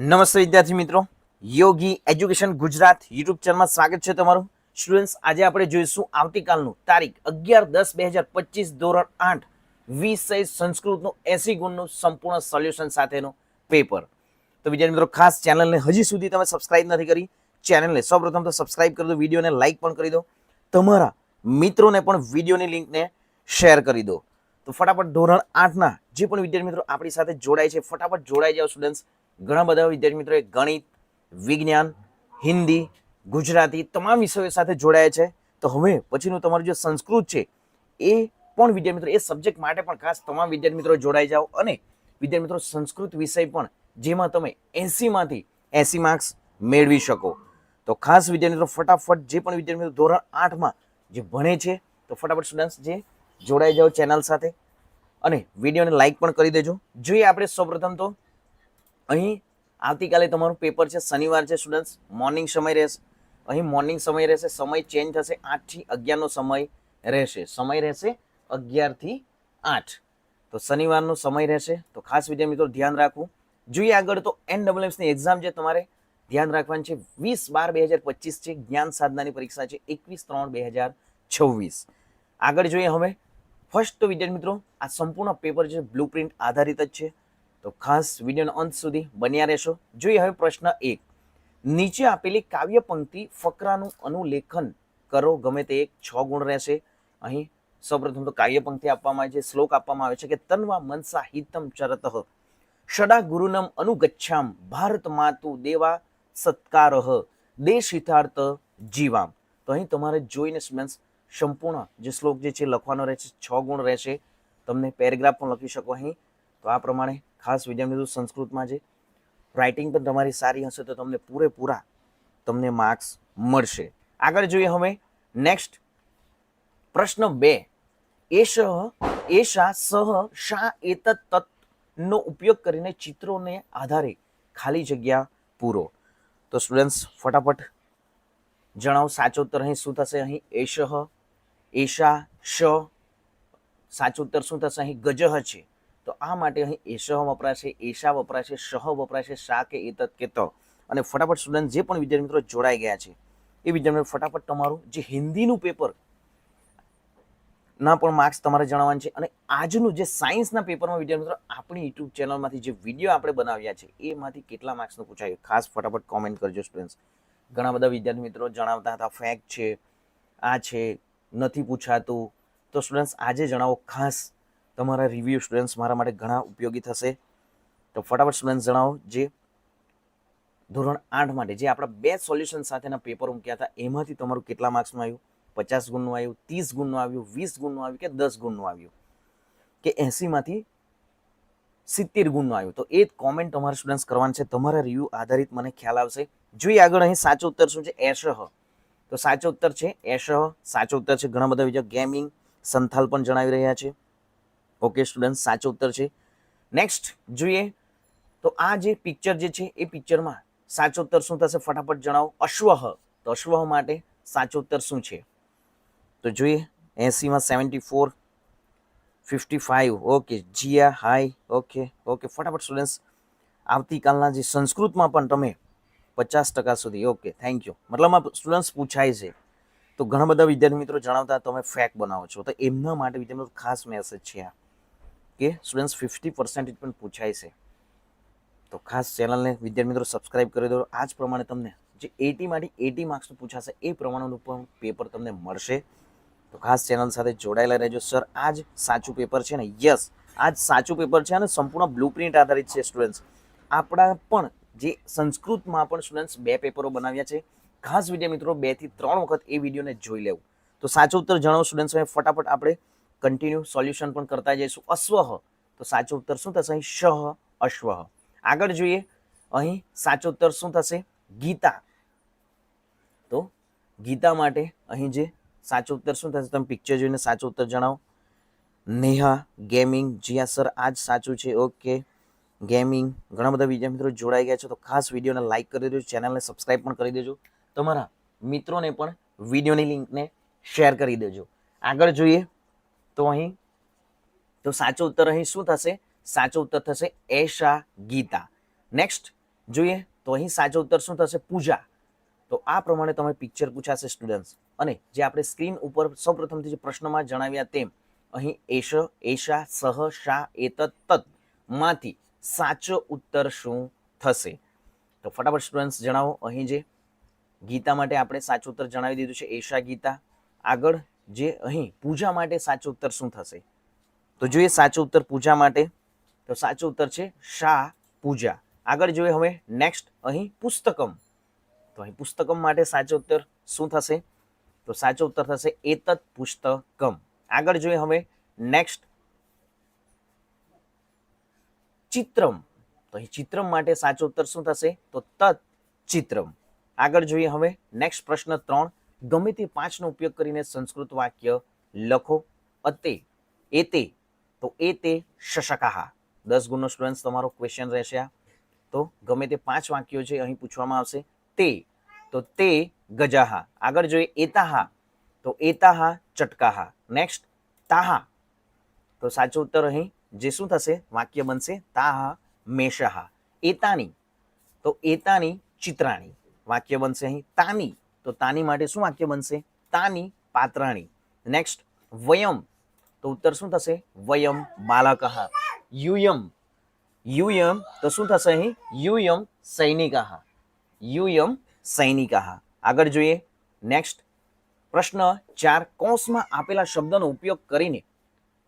નમસ્તે વિદ્યાર્થી મિત્રો. યોગી એજ્યુકેશન ગુજરાત યુટ્યુબ ચેનલમાં સ્વાગત છે તમારું. સ્ટુડન્ટ્સ, આજે આપણે જોઈશું આવતીકાલનું તારીખ અગિયાર દસ બે હજાર પચીસ ધોરણ આઠ વિષય સંસ્કૃતનું એસી ગુણનું સંપૂર્ણ સોલ્યુશન સાથેનું પેપર. તો વિદ્યાર્થી મિત્રો, ખાસ ચેનલને હજી સુધી તમે સબસ્ક્રાઇબ નથી કરી, ચેનલને સૌપ્રથમ તો સબસ્ક્રાઇબ કરી દો, વિડીયોને લાઇક પણ કરી દો. તમારા મિત્રોને પણ વિડીયોની લિંકને શેર કરી દો. તો ફટાફટ ધોરણ આઠના જે પણ વિદ્યાર્થી મિત્રો આપણી સાથે જોડાય છે, ફટાફટ જોડાઈ જાઓ સ્ટુડન્ટ્સ. ઘણા બધા વિદ્યાર્થી મિત્રો ગણિત, વિજ્ઞાન, હિન્દી, ગુજરાતી તમામ વિષયો સાથે જોડાયા છે. તો હવે પછીનું તમારું જે સંસ્કૃત છે, એ પણ વિદ્યાર્થી મિત્રો એ સબ્જેક્ટ માટે પણ ખાસ તમામ વિદ્યાર્થી મિત્રો જોડાઈ જાઓ અને વિદ્યાર્થી મિત્રો સંસ્કૃત વિષય પણ, જેમાં તમે એસીમાંથી એસી માર્ક્સ મેળવી શકો. તો ખાસ વિદ્યાર્થી મિત્રો ફટાફટ જે પણ વિદ્યાર્થી મિત્રો ધોરણ આઠમાં જે ભણે છે, તો ફટાફટ સ્ટુડન્ટ્સ જે જોડાઈ જાઓ ચેનલ સાથે. અને વિડીયોને લાઇક પણ કરી દેજો. જોઈએ આપણે સૌપ્રથમ તો અહીં આવતીકાલે તમારું પેપર છે, શનિવાર છે સ્ટુડન્ટ્સ મોર્નિંગ સમય રહેશે. અહીં મોર્નિંગ સમય રહેશે, સમય ચેન્જ થશે આઠથી અગિયારનો સમય રહેશે. સમય રહેશે અગિયારથી આઠ. તો શનિવારનો સમય રહેશે. તો ખાસ વિદ્યાર્થી મિત્રો, ધ્યાન રાખવું. જોઈએ આગળ તો એન ડબલ્યુએસની એક્ઝામ છે તમારે. ધ્યાન રાખવાની છે, વીસ બાર બે હજાર પચીસ છે, જ્ઞાન સાધનાની પરીક્ષા છે, એકવીસ ત્રણ બે હજાર છવ્વીસ. આગળ જોઈએ હવે. ફર્સ્ટ તો વિદ્યાર્થી મિત્રો, આ સંપૂર્ણ પેપર છે બ્લુ પ્રિન્ટ આધારિત જ છે. તો ખાસ વિડીયોનો અંત સુધી બન્યા રહેશો. જોઈએ હવે પ્રશ્ન એક. નીચે આપેલી કાવ્ય પંક્તિ ફકરાનું અનુલેખન કરો, ગમે તે એક છ ગુણ રહેશે. અહીં સૌપ્રથમ તો કાવ્ય પંક્તિ આપવામાં આવે છે, શ્લોક આપવામાં આવે છે કે તન્વા મનસા હિતમ ચરત. ષડા ગુરુનમ અનુગચ્છામ ભારત માતુ દેવા સત્કારઃ. દેશ હિતાર્થ જીવામ. તો અહીં તમારે જોઈને મીન્સ સંપૂર્ણ જે શ્લોક જે છે લખવાનો રહેશે, છ ગુણ રહેશે. તમને પેરેગ્રાફ પણ લખી શકો અહીં. આ પ્રમાણે ખાસ વિદ્યાર્થી મિત્રો સંસ્કૃતમાં છે રાઇટિંગ પણ તમારી સારી હશે તો તમને પૂરેપૂરા તમને માર્ક્સ મળશે. આગળ જોઈએ હવે નેક્સ્ટ પ્રશ્ન બે. એશ એશા સહ શા એતત તત નો ઉપયોગ કરીને ચિત્રોને આધારે ખાલી જગ્યા પૂરો. તો સ્ટુડન્ટ્સ ફટાફટ જણાવો, સાચો ઉત્તર અહીં શું થશે? અહીં એશ એશા શ સાચો ઉત્તર શું થશે? અહીં ગજહ છે. તો આ માટે અહીં એશ વપરાશે, એશા વપરાશે, શહ વપરાશે શા કે એતત કે ત અને ફટાફટ સ્ટુડન્ટ જે પણ વિદ્યાર્થી મિત્રો જોડાઈ ગયા છે, એ વિદ્યાર્થી ફટાફટ તમારું જે હિન્દીનું પેપર ના પણ માર્ક્સ તમારે જણાવવાનું છે અને આજનું જે સાયન્સના પેપરમાં વિદ્યાર્થી મિત્રો આપણી યુટ્યુબ ચેનલમાંથી જે વીડિયો આપણે બનાવ્યા છે, એમાંથી કેટલા માર્ક્સનું પૂછાયું? ખાસ ફટાફટ કોમેન્ટ કરજો સ્ટુડન્ટ્સ ઘણા બધા વિદ્યાર્થી મિત્રો જણાવતા હતા ફેક્ટ છે, આ છે, નથી પૂછાતું. તો સ્ટુડન્ટ્સ આજે જણાવો ખાસ તમારા રિવ્યૂ સ્ટુડન્ટ્સ મારા માટે ઘણા ઉપયોગી થશે. તો ફટાફટ સ્ટુડન્ટ્સ જણાવો જે ધોરણ આઠ માટે જે આપણા બે સોલ્યુશન સાથેના પેપર મૂક્યા હતા, એમાંથી તમારું કેટલા માર્ક્સનું આવ્યું? પચાસ ગુણનું આવ્યું, ત્રીસ ગુણનું આવ્યું, વીસ ગુણનું આવ્યું કે દસ ગુણનું આવ્યું? કે એંસીમાંથી સિત્તેર ગુણનું આવ્યું? તો એ જ કોમેન્ટ તમારે સ્ટુડન્ટ્સ કરવાનું છે. તમારા રિવ્યુ આધારિત મને ખ્યાલ આવશે. જોઈએ આગળ અહીં સાચો ઉત્તર શું છે? એશહ તો સાચો ઉત્તર છે એશહ સાચો ઉત્તર છે ઘણા બધા બીજા ગેમિંગ સંથાલ પણ જણાવી રહ્યા છે. ઓકે સ્ટુડન્ટ સાચો ઉત્તર છે. નેક્સ્ટ જોઈએ. તો આ જે પિક્ચર જે છે, એ પિક્ચરમાં સાચો ઉત્તર શું થશે? ફટાફટ જણાવો. અશ્વહ. તો અશ્વહ માટે સાચો ઉત્તર શું છે? તો જોઈએ. એસીમાં seventy four fifty five okay Jiya hi okay okay ફટાફટ સ્ટુડન્ટ્સ આવતીકાલના જે સંસ્કૃતમાં પણ તમે પચાસ ટકા સુધી. ઓકે થેન્ક યુ મતલબ સ્ટુડન્ટ્સ પૂછાય છે. તો ઘણા બધા વિદ્યાર્થી મિત્રો જણાવતા તમે ફેક બનાવો છો. તો એમના માટે વિદ્યાર્થી ખાસ મેસેજ છે આ. કે સ્ટુડન્ટ્સ ફિફ્ટી પર્સન્ટેજ પણ પૂછાય છે. તો ખાસ ચેનલને વિદ્યાર્થી મિત્રો સબસ્ક્રાઇબ કરી દો. આ જ પ્રમાણે તમને જે એટીમાંથી એટી માર્ક્સનું પૂછાશે એ પ્રમાણેનું પણ પેપર તમને મળશે. તો ખાસ ચેનલ સાથે જોડાયેલા રહેજો. સર આ જ સાચું પેપર છે ને? યસ આ જ સાચું પેપર છે અને સંપૂર્ણ બ્લુપ્રિન્ટ આધારિત છે સ્ટુડન્ટ્સ આપણા પણ જે સંસ્કૃતમાં પણ સ્ટુડન્ટ્સ બે પેપરો બનાવ્યા છે. ખાસ વિદ્યા મિત્રો બેથી ત્રણ વખત એ વિડીયોને જોઈ લેવું. તો સાચો ઉત્તર જણાવો સ્ટુડન્ટ્સ ફટાફટ આપણે કન્ટિન્યુ સોલ્યુશન પણ કરતા જઈશું. અશ્વહ. તો સાચો ઉત્તર શું થશે? અહીં શહ અશ્વહ. આગળ જોઈએ. અહીં સાચો ઉત્તર શું થશે? ગીતા. તો ગીતા માટે અહીં જે સાચો ઉત્તર શું થશે? તમે પિક્ચર જોઈને સાચો ઉત્તર જણાવો. નેહા ગેમિંગ જીયા સર આ જ સાચું છે. ઓકે ગેમિંગ ઘણા બધા બીજા મિત્રો જોડાઈ ગયા છે. તો ખાસ વિડીયોને લાઇક કરી દેજો. ચેનલને સબસ્ક્રાઇબ પણ કરી દેજો. તમારા મિત્રોને પણ વિડીયોની લિંકને શેર કરી દેજો. આગળ જોઈએ. તો અહીં તો સાચો ઉત્તર અહીં શું થશે? સાચો ઉત્તર થશે એશા ગીતા. નેક્સ્ટ જોઈએ તો અહીં સાચો ઉત્તર શું થશે? પૂજા. તો આ પ્રમાણે તમે પિક્ચર પૂછાશે સ્ટુડન્ટ્સ અને જે આપણે સ્ક્રીન ઉપર સૌપ્રથમથી જે પ્રશ્નમાં જણાવ્યા તેમ, અહીં એશ, એશા, સહ, શા, એતત, તતમાંથી સાચો ઉત્તર શું થશે? તો ફટાફટ સ્ટુડન્ટ્સ જણાવો. અહીં જે ગીતા માટે આપણે સાચો ઉત્તર જણાવી દીધું છે, એશા ગીતા. આગળ જે અહીં પૂજા માટે સાચો ઉત્તર શું થશે? તો જોઈએ સાચો ઉત્તર પૂજા માટે. તો સાચો ઉત્તર છે શા પૂજા. આગળ જોઈએ હવે નેક્સ્ટ અહીં પુસ્તકમ. તો અહીં પુસ્તકમ માટે સાચો ઉત્તર શું થશે? તો સાચો ઉત્તર થશે એતત પુસ્તકમ. આગળ જોઈએ હવે નેક્સ્ટ ચિત્રમ. તો અહીં ચિત્રમ માટે સાચો ઉત્તર શું થશે? તો તત ચિત્રમ. આગળ જોઈએ હવે નેક્સ્ટ પ્રશ્ન ત્રણ. ગમે તે પાંચનો ઉપયોગ કરીને સંસ્કૃત વાક્ય લખો. અતે, એતે, તો એ તે શશકાહા. દસ ગુણનો સ્ટુડન્ટ્સ તમારો ક્વેશ્ચન રહેશે આ. તો ગમે તે પાંચ વાક્યો છે અહીં પૂછવામાં આવશે. તે, તો તે ગજાહા. આગળ જોઈએ એતાહા, તો એતાહા ચટકાહા. નેક્સ્ટ તાહા. તો સાચો ઉત્તર અહીં જે શું થશે? વાક્ય બનશે તાહા મેષાહા એતાની, તો એતાની ચિત્રાણી. વાક્ય બનશે અહીં તાની. તો તાની માટે શું વાક્ય બનશે? તાની પાત્રાણી. નેક્સ્ટ વયમ. તો ઉત્તર શું થશે? વયમ બાલકઃ. યુયમ. યુયમ, તો શું થશે અહીં? યુયમ સૈનિકાહ યુયમ સૈનિકાહ આગળ જોઈએ. નેક્સ્ટ પ્રશ્ન ચાર. કૌંસમાં આપેલા શબ્દનો ઉપયોગ કરીને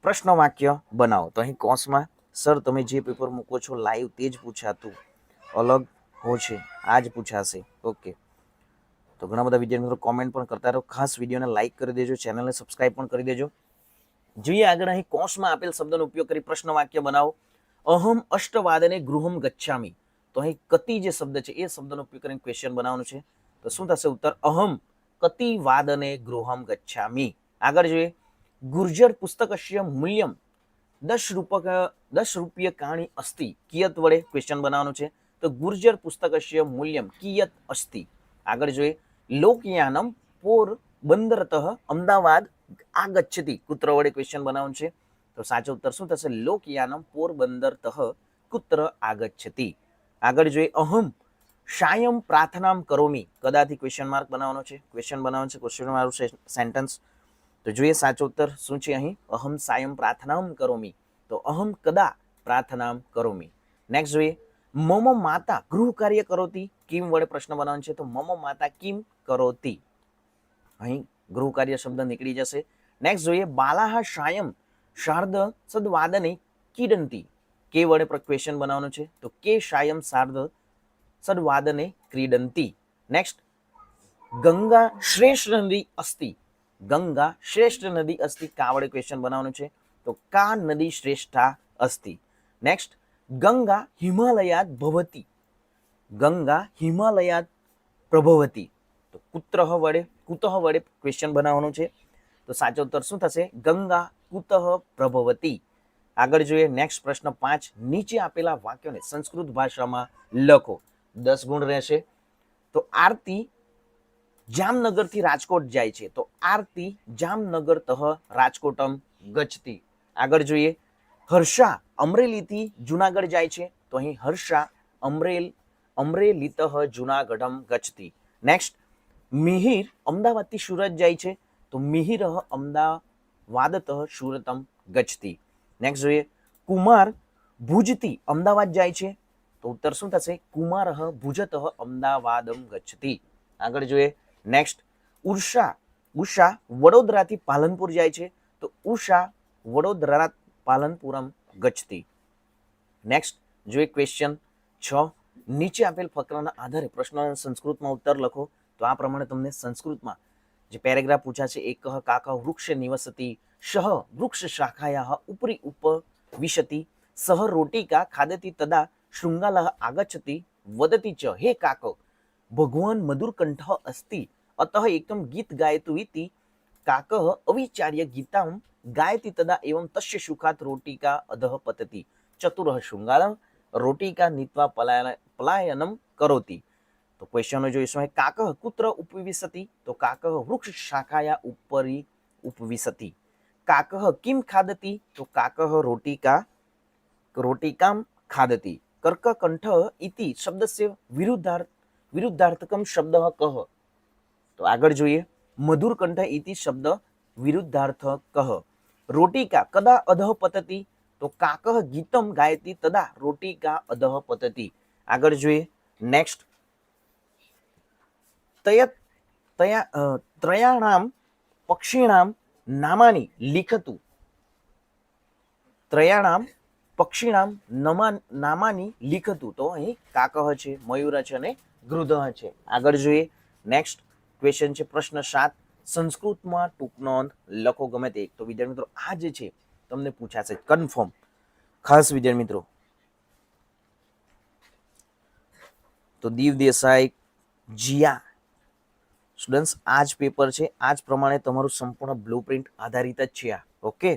પ્રશ્ન વાક્ય બનાવો. તો અહીં કૌંસમાં, સર, તમે જે પેપર મૂકો છો લાઈવ તે જ પૂછાતું. અલગ હો છે. આ જ પૂછાશે. ઓકે તો ઘણા બધા વિદ્યાર્થી મિત્રો કોમેન્ટ પણ કરતા રહો. ખાસ વિડીયોને લાઈક કરી દેજો ચેનલને સબસ્ક્રાઇબ પણ કરી દેજો. જોઈએ આગળ અહીં કોષમાં આપેલ શબ્દનો ઉપયોગ કરી પ્રશ્ન વાક્ય બનાવો. અહમ અષ્ટવાદને ગૃહમ ગચ્છામી. તો અહીં કતિ જે શબ્દ છે, એ શબ્દનો ઉપયોગ કરીને ક્વેશ્ચન બનાવવાનું છે. તો શું થશે ઉત્તર? અહમ કતિ વાદને ગૃહમ ગચ્છામી. આગળ જોઈએ. ગુર્જર પુસ્તકસ્ય મૂલ્યમ દસ રૂપક, દસ રૂપિય કાણી અસ્તિ. કિયત વડે ક્વેશ્ચન બનાવવાનું છે. તો ગુર્જર પુસ્તકસ્ય મૂલ્યમ કિયત અસ્તિ. આગળ જોઈએ. લોકયાનમ પોર બંદરતઃ અમદાવાદ આગચ્છતિ. કુત્ર વડે ક્વેશ્ચન બનાવવાનું છે. તો સાચો ઉત્તર શું થશે? લોકયાનમ પોરબંદરતઃ કુત્ર આગચ્છતિ. આગળ જોઈએ અહમ શાયમ પ્રાર્થનામ કરોમી. કદાથી ક્વેશ્ચન માર્ક બનાવવાનો છે? ક્વેશ્ચન બનાવવાનો છે ક્વેશ્ચન મારું સેન્ટેન્સ તો જોઈએ સાચો ઉત્તર શું છે અહીં? અહમ સાયમ પ્રાર્થનામ કરોમી. તો અહમ કદા પ્રાર્થનામ કરોમી? નેક્સ્ટ જોઈએ, મમ માતા ગૃહ કાર્ય કરોતી. કિમ વડે પ્રશ્ન બનાવવાનો છે, તો મમ માતા કિમ કરોતી. અહીં ગૃહ કાર્ય શબ્દ નીકળી જશે. નેક્સ્ટ જોઈએ, બાલાહ શાયમ શારદ સદવાદને કિડંતી. કે વડે ક્વેશ્ચન બનાવવાનું છે, તો કે શાયમ શારદ સદવાદને ક્રીડંતી. નેક્સ્ટ ગંગા શ્રેષ્ઠ નદી અસ્તિ. ગંગા શ્રેષ્ઠ નદી અસ્તિ, કા વડે ક્વેશ્ચન બનાવવાનું છે, તો કા નદી શ્રેષ્ઠા અસ્તિ. નેક્સ્ટ ગંગા હિમાલયાત ભવતી. ગંગા હિમાલયાત પ્રભવતી. તો કુત્ર વડે કુતઃ વડે ક્વેશ્ચન બનાવવાનું છે. તો સાચો ઉત્તર શું થશે? ગંગા કુતઃ પ્રભવતી. આગળ જોઈએ નેક્સ્ટ પ્રશ્ન પાંચ. નીચે આપેલા વાક્યોને સંસ્કૃત ભાષામાં લખો. દસ ગુણ રહેશે. તો આરતી જામનગરથી રાજકોટ જાય છે. તો આરતી જામનગર તહ રાજકોટમ ગચતી આગળ જોઈએ, હર્ષા અમરેલીથી જુનાગઢ જાય છે. તો અહીં હર્ષા અમરેલ અમરેલીતઃ જુનાગઢમ ગચતી નેક્સ્ટ મિહિર અમદાવાદથી સુરત જાય છે, તો મિહિર અમદાવાદતઃ સુરતમ ગચતી નેક્સ્ટ જોઈએ, કુમાર ભુજથી અમદાવાદ જાય છે, તો ઉત્તર શું થશે? કુમાર ભુજત અમદાવાદમ ગચતી આગળ જોઈએ નેક્સ્ટ ઉષા ઉષા વડોદરાથી પાલનપુર જાય છે, તો ઉષા વડોદરા પાલનપુરમ ગચતી નેક્સ્ટ જોઈએ ક્વેશ્ચન છ. નીચે આપેલ ફકરાના આધારે પ્રશ્નોના સંસ્કૃતમાં ઉત્તર લખો. તો આ પ્રમાણે તમને સંસ્કૃતમાં જે પેરેગ્રાફ પૂછ્યા છે, એક કાક વૃક્ષ નિવસતી શહ વૃક્ષ શાખાયા ઉપરી ઉપવિશતિ સહ રોટિકા ખાદતી તદા શૃંગાલહ આગચ્છતિ વદતી ચ હે કાક, ભગવાન મધુરકંઠ અસ્તિ, અતઃ એકમ ગીત ગાયતુ ઇતિ કાક અવિચાર્ય ગીતામ, ગાયતી તદા એવમ તસ્ય સુખાત રોટિકા અધઃ પતતી, ચતુરઃ શૃંગાલ રોટિકા નીત્વા પલાયન પલાયનમ કરોતિ. તો ક્વેશ્ચનો જોઈશું અહીં કાકહ કુત્ર ઉપવિશતી તો કાકહ વૃક્ષ શાખાયા ઉપરી ઉપવિશતી કાકહ કિમ ખાદતી, તો કાકહ રોટિકા, રોટિકામ ખાદતી. કર્કકંઠ ઇતિ શબ્દસ્ય વિરુદ્ધાર્થ વિરુદ્ધાર્થકમ શબ્દ કહ. તો આગળ જોઈએ. મધુરકંઠ ઇતિ શબ્દ વિરુદ્ધાર્થ કહ. રોટિકા કદા અધઃ પતતી, તો કાકહ ગીતમ ગાયતી, તદા રોટિકા અધઃ પતતિ. આગળ જોઈએ. નેક્સ્ટ તય તયા ત્રયાણામ, પક્ષીણામ, નામાની લિખતું. ત્રયાણામ, પક્ષીણામ, નમા નામાની લિખતું. તો અહીં કાકહ છે, મયુર છે અને ગૃધ છે. આગળ જોઈએ. નેક્સ્ટ ક્વેશ્ચન છે, પ્રશ્ન સાત. સંસ્કૃતમાં ટૂંક નોંધ લખો ગમે તે તો વિદ્યાર્થી મિત્રો, આ જે છે, તમને પૂછાશે. કન્ફર્મ ખાસ વિદ્યાર્થી મિત્રો તો દીવ દેસાઈ, જીયા. સ્ટુડન્ટ્સ આ જ પેપર છે. આ જ પ્રમાણે તમારું સંપૂર્ણ બ્લુ પ્રિન્ટ આધારિત જ છે આ. ઓકે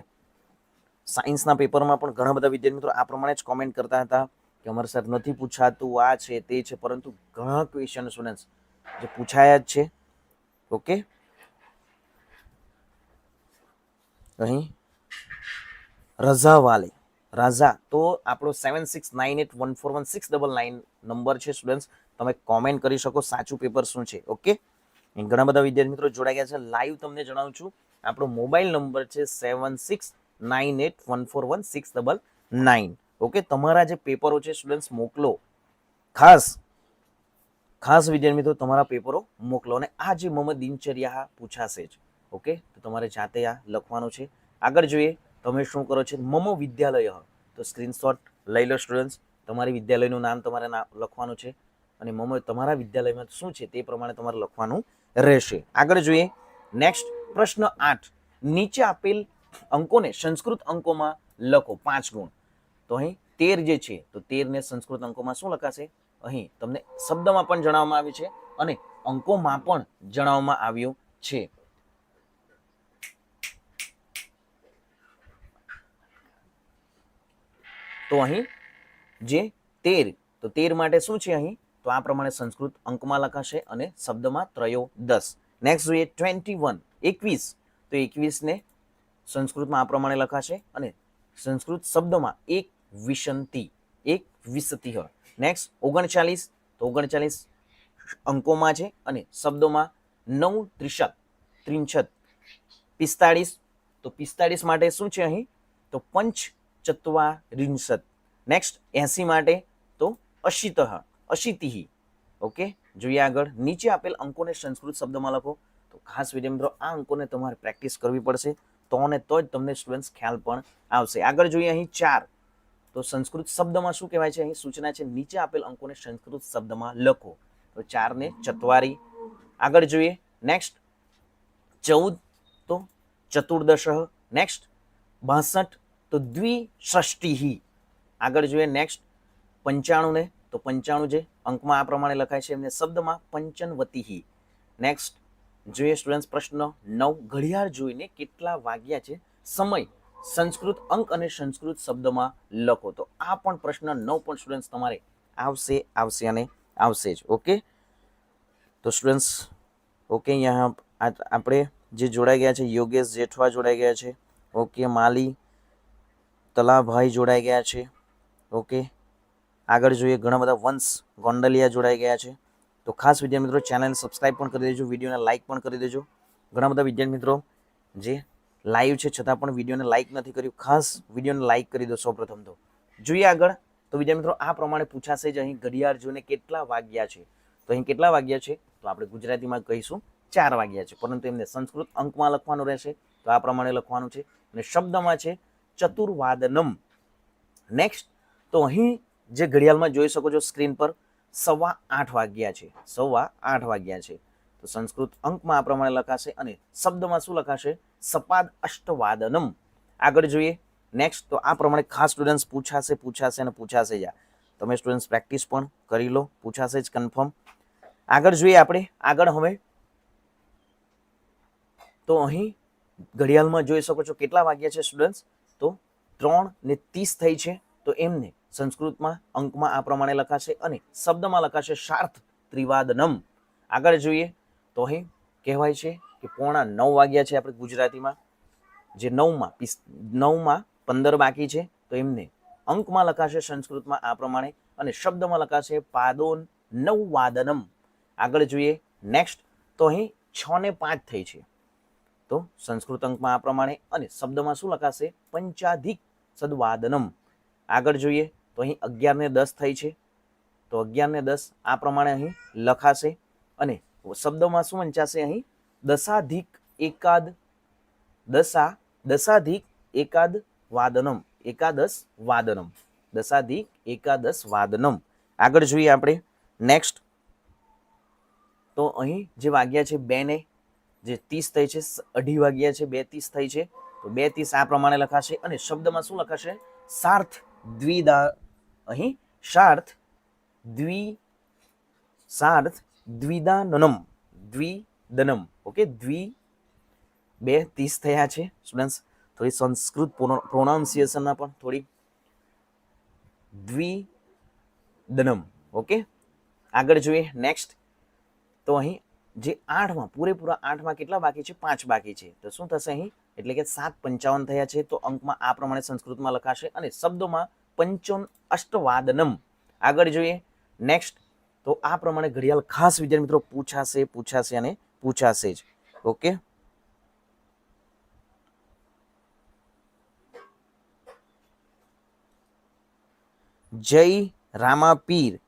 સાયન્સના પેપરમાં પણ ઘણા બધા વિદ્યાર્થી મિત્રો આ પ્રમાણે જ કોમેન્ટ કરતા હતા કે અમારે સર નથી પૂછાતું આ છે, તે છે, પરંતુ ઘણા ક્વેશ્ચન સ્ટુડન્ટ્સ જે પૂછાયા જ છે. ઓકે અહીં. રઝા વાલે રાઝા તો આપણો seven six nine eight one four one six double nine number છે સ્ટુડન્ટ્સ તમે કોમેન્ટ કરી શકો, સાચું પેપર શું છે ઓકે ઘણા બધા વિદ્યાર્થી મિત્રો જોડાઈ ગયા છે. લાઈવ તમને જણાવું છું, આપણો મોબાઈલ નંબર છે seven six nine eight one four one six double nine okay તમારા જે પેપરો છે સ્ટુડન્ટ્સ મોકલો. ખાસ ખાસ વિદ્યાર્થી મિત્રો તમારા પેપરો મોકલો અને આ જે મમ દિનચર્યા પૂછાશે જ ઓકે તો તમારે જાતે આ લખવાનું છે. આગળ જોઈએ તમે શું કરો છો? મમો વિદ્યાલય. તો સ્ક્રીનશોટ લઈ લો સ્ટુડન્ટ્સ તમારી વિદ્યાલયનું નામ તમારે લખવાનું છે અને મમો તમારા વિદ્યાલયમાં શું છે તે પ્રમાણે તમારે લખવાનું રહેશે. આગળ જોઈએ. નેક્સ્ટ પ્રશ્ન આઠ. નીચે આપેલ અંકોને સંસ્કૃત અંકોમાં લખો પાંચ ગુણ. તો અહીં તેર જે છે, તો તેરને સંસ્કૃત અંકોમાં શું લખાશે? અહીં તમને શબ્દમાં પણ જણાવવામાં આવ્યું છે અને અંકોમાં પણ જણાવવામાં આવ્યું છે. તો અહીં જે તેર, તો તેર માટે શું છે અહીં? તો આ પ્રમાણે સંસ્કૃત અંકમાં લખાશે અને શબ્દમાં ત્રયો દસ. નેક્સ્ટ જોઈએ ટ્વેન્ટી વન એકવીસ. તો એકવીસને સંસ્કૃતમાં આ પ્રમાણે લખાશે અને સંસ્કૃત શબ્દમાં એક વિસંતિ, એક વિસતિહ. નેક્સ્ટ ઓગણચાલીસ. તો ઓગણચાલીસ અંકોમાં છે અને શબ્દોમાં નવ ત્રિશત, ત્રિંછત. પિસ્તાળીસ. તો પિસ્તાળીસ માટે શું છે અહીં? તો પંચ ચત્વારિંશત નેક્સ્ટ એસી માટે તો અશિતઃ અશિતિહી ઓકે જોઈએ આગળ, નીચે આપેલ અંકોને સંસ્કૃત શબ્દમાં લખો. તો ખાસ વિદ્યાર્થી મિત્રો, આ અંકોને તમારે પ્રેક્ટિસ કરવી પડશે. તો ને તો જ તમને સ્ટુડન્ટ્સ ખ્યાલ પણ આવશે. આગળ જોઈએ અહીં ચાર. તો સંસ્કૃત શબ્દમાં શું કહેવાય છે? અહીં સૂચના છે, નીચે આપેલ અંકોને સંસ્કૃત શબ્દમાં લખો. તો ચારને ચત્વારી. આગળ જોઈએ. નેક્સ્ટ ચૌદ. તો ચતુર્દશ. નેક્સ્ટ બાસઠ. તો દ્વિષષ્ટિ આગળ જોઈએ નેક્સ્ટ પંચાણું ને તો પંચાણું જે અંકમાં આ પ્રમાણે લખાય છે, એમને શબ્દમાં પંચનવતી નેક્સ્ટ જોઈએ સ્ટુડન્ટ્સ પ્રશ્ન નવ, ઘડિયાળ જોઈને કેટલા વાગ્યા છે? સમય, સંસ્કૃત અંક અને સંસ્કૃત શબ્દમાં લખો. તો આ પણ પ્રશ્ન નવ પણ સ્ટુડન્ટ્સ તમારે આવશે આવશે અને આવશે જ. ઓકે તો સ્ટુડન્ટ્સ ઓકે અહીંયા આપણે જે જોડાઈ ગયા છે, યોગેશ જેઠવા જોડાઈ ગયા છે. ઓકે માલી તલાભાઈ જોડાઈ ગયા છે. ઓકે આગળ જોઈએ ઘણા બધા વંશ ગોંડલિયા જોડાઈ ગયા છે. તો ખાસ વિદ્યાર્થી મિત્રો ચેનલ સબસ્ક્રાઈબ પણ કરી દેજો વિડીયોને લાઇક પણ કરી દેજો. ઘણા બધા વિદ્યાર્થી મિત્રો જે લાઈવ છે, છતાં પણ વિડીયોને લાઇક નથી કર્યું. ખાસ વિડીયોને લાઇક કરી દો સૌપ્રથમ તો. જોઈએ આગળ. તો વિદ્યાર્થી મિત્રો, આ પ્રમાણે પૂછાશે જ અહીં ઘડિયાળ જોઈને કેટલા વાગ્યા છે. તો અહીં કેટલા વાગ્યા છે? તો આપણે ગુજરાતીમાં કહીશું ચાર વાગ્યા છે. પરંતુ એમને સંસ્કૃત અંકમાં લખવાનું રહેશે. તો આ પ્રમાણે લખવાનું છે. અને શબ્દમાં છે ચતુર્વાદનમ. નેક્સ્ટ તો અહીં જે ઘડિયાળમાં જોઈ શકો છો સ્ક્રીન પર, સવા આઠ વાગ્યા છે. સવા આઠ વાગ્યા છે. તો સંસ્કૃત અંકમાં આ પ્રમાણે લખાશે અને શબ્દમાં શું લખાશે? સપાદ અષ્ટવાદનમ. આગળ જોઈએ. નેક્સ્ટ તો આ પ્રમાણે ખાસ સ્ટુડન્ટ્સ પૂછાશે પૂછાશે અને પૂછાશે જ તમે સ્ટુડન્ટ્સ પ્રેક્ટિસ પણ કરી લો, પૂછાશે જ કન્ફર્મ આગળ જોઈએ આપણે. આગળ હવે. તો અહીં ઘડિયાળમાં જોઈ શકો છો કેટલા વાગ્યા છે સ્ટુડન્ટ્સ તો ત્રણ ને ત્રીસ થઈ છે. તો એમને સંસ્કૃતમાં અંકમાં આ પ્રમાણે લખાશે અને શબ્દમાં લખાશે શાર્થ ત્રિવાદનમ. આગળ જોઈએ તો અહીં કહેવાય છે કે પોણા નવ વાગ્યા છે આપણે ગુજરાતીમાં. જે નવમાં, પિસ, નવમાં પંદર બાકી છે, તો એમને અંકમાં લખાશે સંસ્કૃતમાં આ પ્રમાણે અને શબ્દમાં લખાશે પાદોન નવ વાદનમ આગળ જોઈએ નેક્સ્ટ તો અહીં છ ને પાંચ થઈ છે. તો સંસ્કૃત અંકમાં આ પ્રમાણે અને શબ્દમાં શું લખાશે? પંચાધિક સદવાદનમ. આગળ જોઈએ તો અહીં અગિયાર ને દસ થઈ છે. તો અગિયાર ને દસ આ પ્રમાણે અહીં લખાશે અને શબ્દમાં શું વંચાશે અહીં? દશાધિક એકાદ દશા, દશાધિક એકાદ વાદનમ. એકાદશ વાદનમ. દશાધિક એકાદશ વાદનમ. આગળ જોઈએ આપણે. નેક્સ્ટ તો અહીં જે વાગ્યા છે બે ને જે ત્રીસ થઈ છે અઢી વાગ્યા છે બે ત્રીસ થઈ છે, તો બે ત્રીસ આ પ્રમાણે લખાશે અને શબ્દમાં શું લખાશે? સાર્થ દ્વિદા. અહીં સાર્થ દ્વિ, સાર્થ દ્વિદાનનમ. દ્વિદનમ. ઓકે, દ્વિ, બે, ત્રીસ થયા છે સ્ટુડન્ટ્સ થોડી સંસ્કૃત પ્રોનાઉન્સિએશનમાં પણ થોડી દ્વિદનમ. ઓકે, આગળ જોઈએ નેક્સ્ટ તો અહીં જે આઠમાં, પૂરેપૂરા આઠમાં કેટલા બાકી છે? પાંચ બાકી છે. તો શું થશે અહીં? એટલે કે સાત પંચાવન થયા છે, તો અંકમાં આ પ્રમાણે સંસ્કૃતમાં લખાશે અને શબ્દોમાં પંચોન અષ્ટવાદનમ. આગળ જોઈએ. નેક્સ્ટ તો આ પ્રમાણે ઘડિયાળ ખાસ વિદ્યાર્થી મિત્રો પૂછાશે પૂછાશે અને પૂછાશે જ. ઓકે? જય રામાપીર.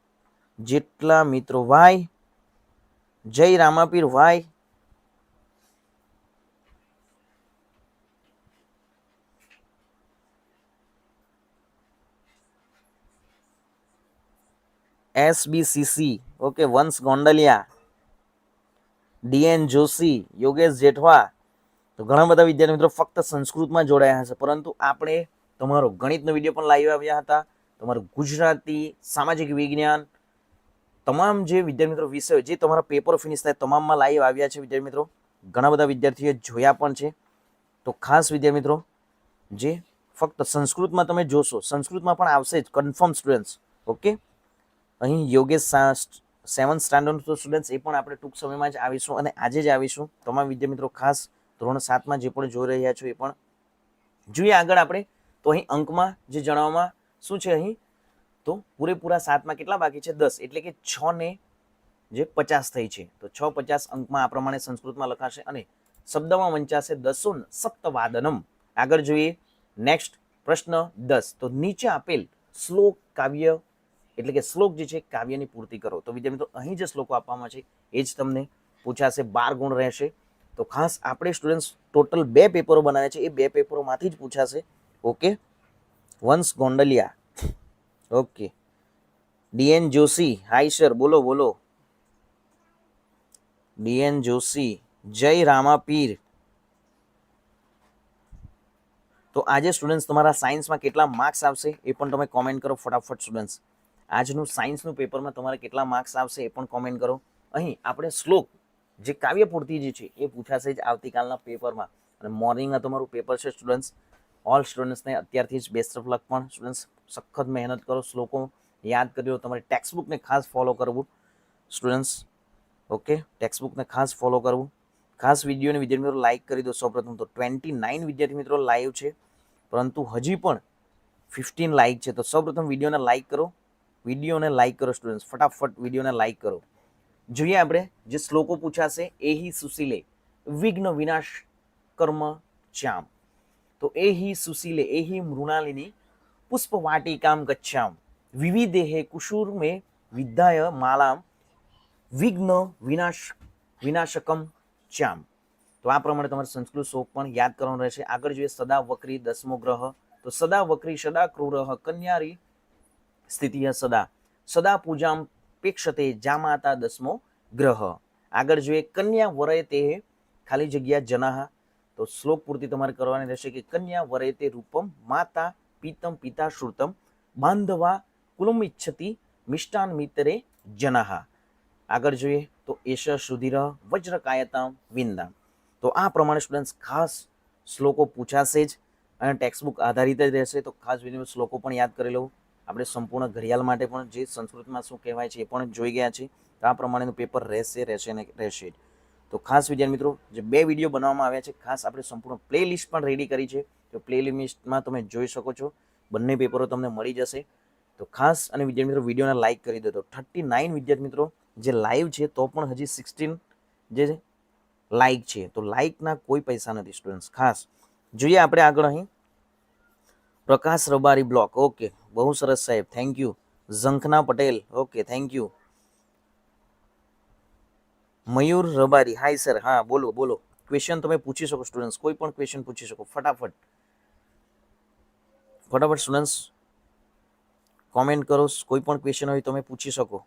જેટલા મિત્રો વાય જય Ramapir Y. SBCC okay Vansh Gondaliya. DN Joshi, Yogesh Jethwa. તો ઘણા બધા વિદ્યાર્થી મિત્રો ફક્ત સંસ્કૃતમાં જોડાયા હશે, પરંતુ આપણે તમારો ગણિતનો વીડિયો પણ લાવી આવ્યા હતા. તમારું ગુજરાતી સામાજિક વિજ્ઞાન તમામ જે વિદ્યાર્થી મિત્રો વિષયો જે તમારા પેપર ફિનિશ થાય, તમામમાં લાઈવ આવ્યા છે વિદ્યાર્થી મિત્રો ઘણા બધા વિદ્યાર્થીઓએ જોયા પણ છે. તો ખાસ વિદ્યાર્થી મિત્રો જે ફક્ત સંસ્કૃતમાં તમે જોશો, સંસ્કૃતમાં પણ આવશે જ કન્ફર્મ સ્ટુડન્ટ્સ ઓકે અહીં યોગેશ સેવન્થ સ્ટાન્ડર્ડ સ્ટુડન્ટ્સ એ પણ આપણે ટૂંક સમયમાં જ આવીશું અને આજે જ આવીશું. તમામ વિદ્યાર્થી મિત્રો ખાસ ધોરણ સાતમાં જે પણ જોઈ રહ્યા છો એ પણ જોઈએ આગળ આપણે. તો અહીં અંકમાં જે જણાવવામાં શું છે અહીં? તો પૂરેપૂરા સાતમાં કેટલા બાકી છે? દસ. એટલે કે છ ને જે પચાસ થઈ છે. તો છ પચાસ અંકમાં આ પ્રમાણે સંસ્કૃતમાં લખાશે અને શબ્દમાં વંચાશે દસોન સપ્તવાદનમ. આગળ જોઈએ. નેક્સ્ટ પ્રશ્ન દસ. તો નીચે આપેલ શ્લોક કાવ્ય, એટલે કે શ્લોક જે છે, કાવ્યની પૂર્તિ કરો. તો વિદ્યાર્થી મિત્રો, અહીં જે શ્લોકો આપવામાં છે, એ જ તમને પૂછાશે. બાર ગુણ રહેશે. તો ખાસ આપણે સ્ટુડન્ટ્સ ટોટલ બે પેપરો બનાવ્યા છે. એ બે પેપરોમાંથી જ પૂછાશે. Okay Vansh Gondaliya. Okay D N Joshi hi sir બોલો બોલો ડીએન જોશી જય રામાપીર તો આજે સ્ટુડન્ટ્સ તમારા સાયન્સમાં કેટલા માર્ક્સ આવશે એ પણ તમે કોમેન્ટ કરો ફટાફટ સ્ટુડન્ટ્સ આજનું સાયન્સનું પેપરમાં તમારે કેટલા માર્ક્સ આવશે એ પણ કોમેન્ટ કરો. અહીં આપણે શ્લોક, જે કાવ્ય પૂરતી જે છે એ પૂછાશે જ આવતીકાલના પેપરમાં અને મોર્નિંગમાં તમારું પેપર છે સ્ટુડન્ટ્સ ઓલ સ્ટુડન્ટ્સને અત્યારથી જ બેસ્ટ ઓફ લક પણ સ્ટુડન્ટ્સ સખત મહેનત કરો, શ્લોકો યાદ કર્યો તમારે ટેક્સ્ટબુકને ખાસ ફોલો કરવું સ્ટુડન્ટ્સ ઓકે ટેક્સ્ટબુકને ખાસ ફોલો કરવું. ખાસ વિડીયોને વિદ્યાર્થી મિત્રો લાઇક કરી દો સૌપ્રથમ તો. ટ્વેન્ટી નાઇન વિદ્યાર્થી મિત્રો લાઈવ છે. પરંતુ હજી પણ ફિફ્ટીન લાઇક છે. તો સૌપ્રથમ વિડીયોને લાઇક કરો. વિડીયોને લાઇક કરો સ્ટુડન્ટ્સ ફટાફટ વિડીયોને લાઇક કરો. જોઈએ આપણે જે શ્લોકો પૂછાશે, એ હિ સુશીલે, વિઘ્ન વિનાશ કર્મ ચામ. તો એ હિ સુશીલે, એ હિ મૃણાલિની પુષ્પ વાટિકામ ગચ્છામ વિવિધેહે કુશુર મે વિદ્યાય માલામ વિઘ્ન વિનાશ વિનાશકમ ચામ તો આ પ્રમાણે તમારે સંસ્કૃત શ્લોક પણ યાદ કરવાનો રહેશે. આગળ જોઈએ સદા વક્રી દસમો ગ્રહ. તો સદા વક્રી સદા ક્રૂરહ કન્યારી સ્થિતિ સદા. સદા પૂજામ પેક્ષતે જામાતા દસમો ગ્રહ. આગળ જોઈએ કન્યા વરય તે ખાલી જગ્યા જનાહ. તો શ્લોક પૂરતી તમારે કરવાની રહેશે કે કન્યા વરય તે રૂપમ માતા પિતમ પિતા શ્રુતમ બાંધવા કુલમ ઇચ્છતિ મિષ્ટાન મિતરે જનાહા આગળ જોઈએ તો એશ સુધીર વજ્રકાયતામ વિંદામ તો આ પ્રમાણે સ્ટુડન્ટ્સ ખાસ શ્લોકો પૂછાશે જ અને ટેક્સ્ટબુક આધારિત જ રહેશે, તો ખાસ વીડિયો શ્લોકો પણ યાદ કરી લઉં આપણે સંપૂર્ણ ઘડિયાળ માટે પણ જે સંસ્કૃતમાં શું કહેવાય છે એ પણ જોઈ ગયા છે. તો આ પ્રમાણેનું પેપર રહેશે રહેશે ને રહેશે જ. તો ખાસ વિદ્યાર્થી મિત્રો, જે બે વીડિયો બનાવવામાં આવ્યા છે, ખાસ આપણે સંપૂર્ણ પ્લે લિસ્ટ પણ રેડી કરી છે. તો પ્લે લિસ્ટમાં તમે જોઈ શકો છો. બંને પેપરો તમને મળી જશે. તો ખાસ અને વિદ્યાર્થી મિત્રો, વિડીયોને લાઇક કરી દો. તો થર્ટી નાઇન વિદ્યાર્થી મિત્રો, જે લાઈવ છે, તો પણ હજી સિક્સટીન જે લાઇક છે. તો લાઇકના કોઈ પૈસા નથી, સ્ટુડન્ટ્સ. ખાસ જોઈએ આપણે આગળ અહીં. પ્રકાશ રબારી બ્લોક. ઓકે. બહુ સરસ સાહેબ. Thank you Zankhana Patel. Okay. Thank you Mayur Rabari. Hi sir હા, બોલો બોલો. ક્વેશ્ચન તમે પૂછી શકો, સ્ટુડન્ટ્સ. કોઈ પણ ક્વેશ્ચન પૂછી શકો. ફટાફટ. ફટાફટ સ્ટુડન્ટ્સ કોમેન્ટ કરો. કોઈ પણ ક્વેશ્ચન હોય તમે પૂછી શકો.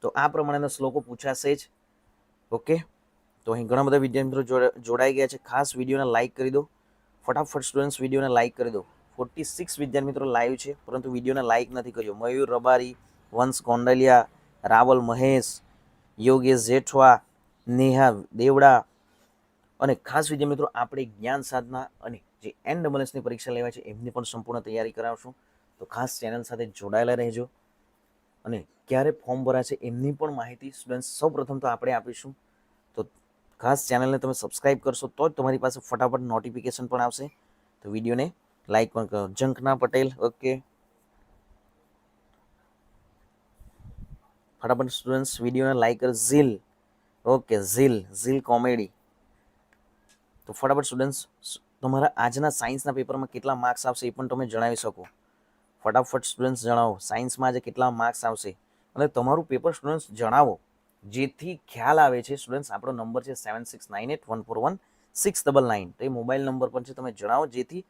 તો આ પ્રમાણેના શ્લોકો પૂછાશે જ. ઓકે તો અહીં ઘણા બધા વિદ્યાર્થી મિત્રો જોડા- જોડાઈ ગયા છે. ખાસ વિડીયોને લાઇક કરી દો. ફટાફટ સ્ટુડન્ટ્સ વિડીયોને લાઇક કરી દો. ફોર્ટી સિક્સ વિદ્યાર્થી મિત્રો લાઈવ છે, પરંતુ વિડીયોને લાઇક નથી કર્યો. મયુર રબારી, વંશ કોંડલિયા રાવલ મહેશ, યોગેશ જેઠવા, નેહા દેવડા અને ખાસ વિદ્યાર્થી મિત્રો આપણે જ્ઞાન સાધના અને જે એન ડબલએસની પરીક્ષા લેવાય છે, એમની પણ સંપૂર્ણ તૈયારી કરાવશું. તો ખાસ ચેનલ સાથે જોડાયેલા રહેજો. અને ક્યારે ફોર્મ ભરાશે એમની પણ માહિતી સ્ટુડન્ટ સૌ પ્રથમ તો આપણે આપીશું. તો ખાસ ચેનલને તમે સબસ્ક્રાઇબ કરશો, તો જ તમારી પાસે ફટાફટ નોટિફિકેશન પણ આવશે. તો વિડીયોને લાઈક પણ કરો. જંકના પટેલ ઓકે ફટાફટ સ્ટુડન્ટ્સ વિડીયોને લાઈક કરો. ઝીલ ઓકે ઝીલ ઝીલ કોમેડી તો ફટાફટ સ્ટુડન્ટ્સ તમારા આજના સાયન્સના પેપરમાં કેટલા માર્ક્સ આવશે એ પણ તમે જણાવી શકો. ફટાફટ સ્ટુડન્ટ્સ જણાવો સાયન્સમાં આજે કેટલા માર્ક્સ આવશે? અને તમારું પેપર સ્ટુડન્ટ્સ જણાવો. જેથી ખ્યાલ આવે છે સ્ટુડન્ટ્સ આપણો નંબર છે seven six nine eight one four one six double nine તો એ મોબાઈલ નંબર પણ છે, તમે જણાવો. જેથી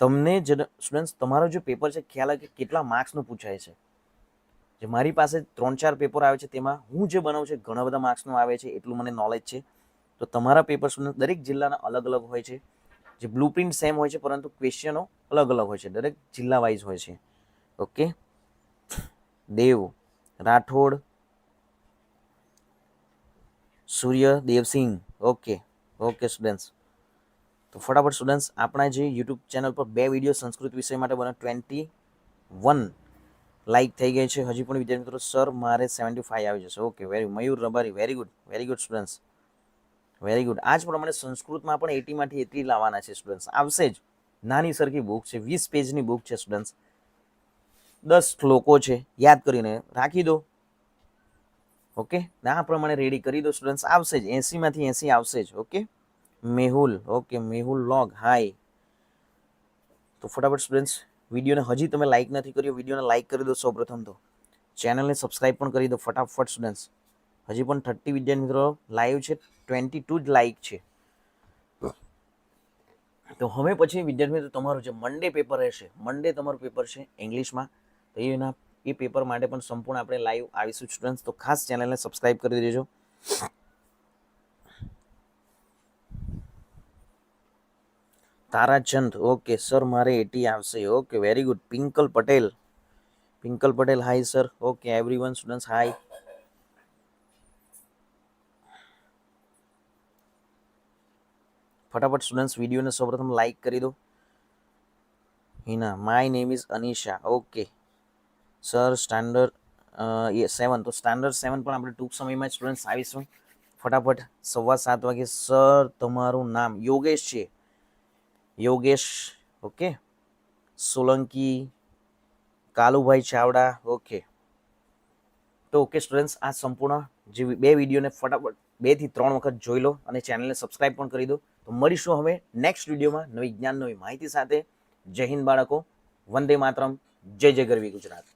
તમને જ સ્ટુડન્ટ્સ તમારો જે પેપર છે, ખ્યાલ આવે કે કેટલા માર્ક્સનું પૂછાય છે. જે મારી પાસે ત્રણ ચાર પેપર આવે છે, તેમાં હું જે બનાવું છે ઘણા બધા માર્ક્સનું આવે છે, એટલું મને નોલેજ છે. તો તમારા પેપર સ્ટુડન્ટ દરેક જિલ્લાના અલગ અલગ હોય છે. જે બ્લુ પ્રિન્ટ સેમ હોય છે, પરંતુ ક્વેશ્ચનો અલગ અલગ હોય છે. દરેક જિલ્લા વાઇઝ હોય છે. Okay Dev, Rathod, Surya, Devsinh. Okay okay students તો ફટાફટ સ્ટુડન્ટ્સ આપણા જે યુટ્યુબ ચેનલ પર બે વીડિયો સંસ્કૃત વિષય માટે બને ટ્વેન્ટી વન લાઈક થઈ ગઈ છે. હજી પણ વિદ્યાર્થી મિત્રો સર મારે સેવન્ટી ફાઈવ આવી જશે. Okay very Mayur Rabari very good very good students very good આ જ પ્રમાણે સંસ્કૃતમાં પણ એટીમાંથી એટલી લાવવાના છે સ્ટુડન્ટ્સ આવશે જ. નાની સરખી બુક છે. વીસ પેજની બુક છે સ્ટુડન્ટ્સ દસ શ્લોકો છે. યાદ કરીને રાખી દો. ઓકે આ પ્રમાણે રેડી કરી દો સ્ટુડન્ટ્સ આવશે જ. એંસીમાંથી એંસી આવશે જ. ઓકે મેહુલ. ઓકે મેહુલ લોગ હાય તો ફટાફટ સ્ટુડન્ટ્સ વિડીયોને હજી તમે લાઇક નથી કર્યો, વિડીયોને લાઇક કરી દો સૌપ્રથમ તો. ચેનલને સબસ્ક્રાઈબ પણ કરી દો ફટાફટ સ્ટુડન્ટ્સ હજી પણ થર્ટી વિદ્યાર્થી મિત્રો લાઈવ છે ટ્વેન્ટી ટુ જ લાઈક છે. તો હવે પછી વિદ્યાર્થી મિત્રો તમારું જે મંડે પેપર રહેશે મંડે તમારું પેપર છે ઇંગ્લિશમાં તો એના, એ પેપર માટે પણ સંપૂર્ણ આપણે લાઈવ આવીશું સ્ટુડન્ટ્સ તો ખાસ ચેનલને સબસ્ક્રાઈબ કરી દેજો. તારાચંદ ઓકે સર મારે એટી આવશે. Okay very good Pinkal Patel. Pinkal Patel hi sir okay everyone students hi ફટાફટ સ્ટુડન્ટ્સ વિડીયોને સૌપ્રથમ લાઈક કરી દો. Hina my name is Anisha. Okay sir standard seven તો સ્ટાન્ડર્ડ સેવન પણ આપણે ટૂંક સમયમાં સ્ટુડન્ટ્સ આવીશું. ફટાફટ સવા સાત વાગે. સર તમારું નામ? યોગેશ છે. યોગેશ ઓકે સોલંકી, કાલુભાઈ ચાવડા ઓકે તો ઓકે સ્ટુડન્ટ્સ આ સંપૂર્ણ જે બે વિડીયોને ફટાફટ બેથી ત્રણ વખત જોઈ લો અને ચેનલને સબસ્ક્રાઈબ પણ કરી દો. તો મળીશું હવે નેક્સ્ટ વિડીયોમાં નવી જ્ઞાન, નવી માહિતી સાથે. જય હિન્દ બાળકો. વંદે માતરમ. જય જય ગરવી ગુજરાત.